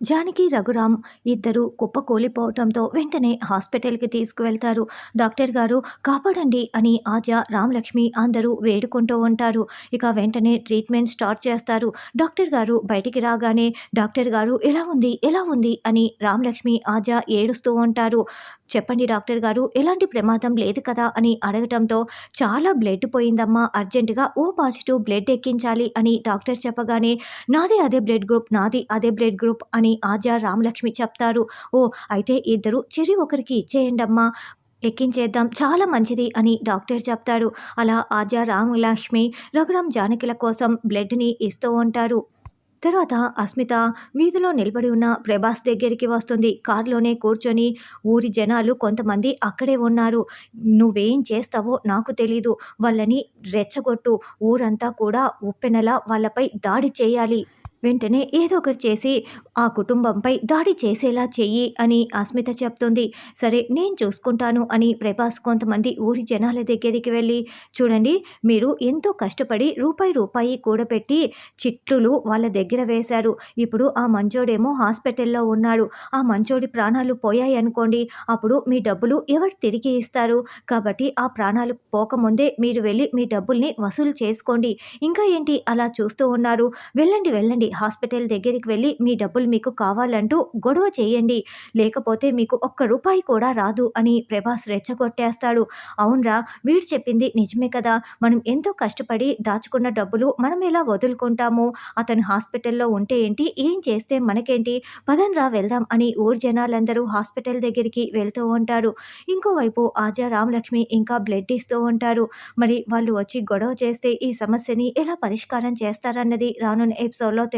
జానకి రఘురామ్ ఇద్దరు కుప్పకూలిపోవటంతో వెంటనే హాస్పిటల్కి తీసుకువెళ్తారు. డాక్టర్ గారు కాపాడండి అని ఆజా రామలక్ష్మి అందరూ వేడుకుంటూ ఉంటారు. ఇక వెంటనే ట్రీట్మెంట్ స్టార్ట్ చేస్తారు. డాక్టర్ గారు బయటికి రాగానే డాక్టర్ గారు ఎలా ఉంది? ఎలా ఉంది? అని రామలక్ష్మి ఆజా ఏడుస్తూ ఉంటారు. చెప్పండి డాక్టర్ గారు ఎలాంటి ప్రమాదం లేదు కదా? అని అడగటంతో చాలా బ్లడ్ పోయిందమ్మా అర్జెంటుగా ఓ పాజిటివ్ బ్లడ్ ఎక్కించాలి అని డాక్టర్ చెప్పగానే నాది అదే బ్లడ్ గ్రూప్ నాది అదే బ్లడ్ గ్రూప్ అని అని ఆజా రామలక్ష్మి చెప్తారు. ఓ అయితే ఇద్దరు చెరి ఒకరికి ఇచ్చేయండమ్మా. ఎక్కించేద్దాం చాలా మంచిది అని డాక్టర్ చెప్తారు. అలా ఆజా రామలక్ష్మి రఘురాం జానకిల కోసం బ్లడ్ని ఇస్తూ ఉంటారు. తర్వాత అస్మిత వీధిలో నిలబడి ఉన్న ప్రభాస్ దగ్గరికి వస్తుంది. కారులోనే కూర్చొని ఊరి జనాలు కొంతమంది అక్కడే ఉన్నారు. నువ్వేం చేస్తావో నాకు తెలీదు. వాళ్ళని రెచ్చగొట్టు. ఊరంతా కూడా ఉప్పెనలా వాళ్ళపై దాడి చేయాలి. వెంటనే ఏదో ఒకటి చేసి ఆ కుటుంబంపై దాడి చేసేలా చెయ్యి అని అస్మిత చెప్తుంది. సరే నేను చూసుకుంటాను అని ప్రభాస్ కొంతమంది ఊరి జనాల దగ్గరికి వెళ్ళి చూడండి మీరు ఎంతో కష్టపడి రూపాయి రూపాయి కూడబెట్టి చిట్లు వాళ్ళ దగ్గర వేశారు. ఇప్పుడు ఆ మంచోడేమో హాస్పిటల్లో ఉన్నాడు. ఆ మంచోడి ప్రాణాలు పోయాయి అనుకోండి అప్పుడు మీ డబ్బులు ఎవరు తిరిగి ఇస్తారు? కాబట్టి ఆ ప్రాణాలు పోకముందే మీరు వెళ్ళి మీ డబ్బుల్ని వసూలు చేసుకోండి. ఇంకా ఏంటి అలా చూస్తూ ఉన్నారు? వెళ్ళండి వెళ్ళండి హాస్పిటల్ దగ్గరికి వెళ్ళి మీ డబ్బులు మీకు కావాలంటూ గొడవ చేయండి. లేకపోతే మీకు ఒక్క రూపాయి కూడా రాదు అని ప్రభాస్ రెచ్చగొట్టేస్తాడు. అవునరా వీడు చెప్పింది నిజమే కదా. మనం ఎంతో కష్టపడి దాచుకున్న డబ్బులు మనం ఎలా వదులుకుంటాము? అతను హాస్పిటల్లో ఉంటే ఏంటి? ఏం చేస్తే మనకేంటి? పదన్రా వెళ్దాం అని ఊరు జనాలందరూ హాస్పిటల్ దగ్గరికి వెళ్తూ ఉంటారు. ఇంకోవైపు ఆజా రామలక్ష్మి ఇంకా బ్లడ్ ఇస్తూ ఉంటారు. మరి వాళ్ళు వచ్చి గొడవ చేస్తే ఈ సమస్యని ఎలా పరిష్కారం చేస్తారన్నది రానున్న ఎపిసోడ్లో తెలుసుకుందాం